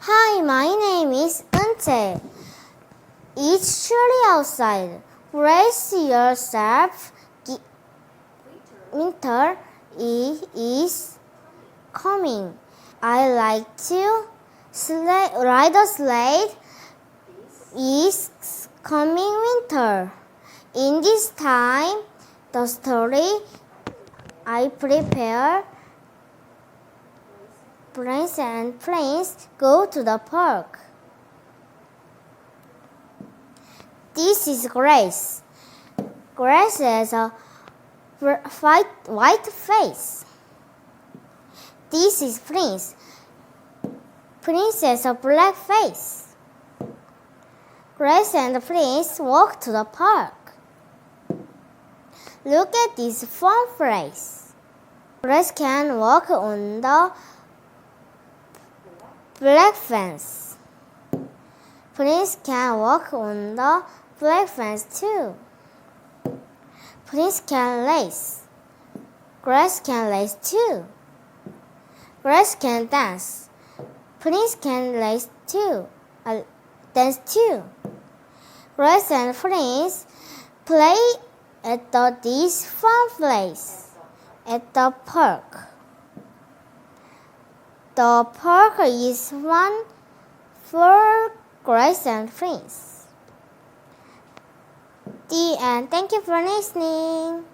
Hi, my name is Unte. It's chilly outside. Brace yourself. Winter is coming. I like to ride a sleigh. Is coming winter. In this time, the story I prepare Prince and Prince go to the park. This is Grace. Grace has a white, face. This is Prince. Prince has a black face. Grace and Prince walk to the park. Look at this fun place. Grace can walk on the black fence. Prince can walk on the black fence too. Prince can lace. Grass can lace too. Grass can dance. Prince can lace too. Uh, dance too. Grass and Prince play at the, this fun place at the park. The park is one for Grace and Prince. The end. Thank you for listening.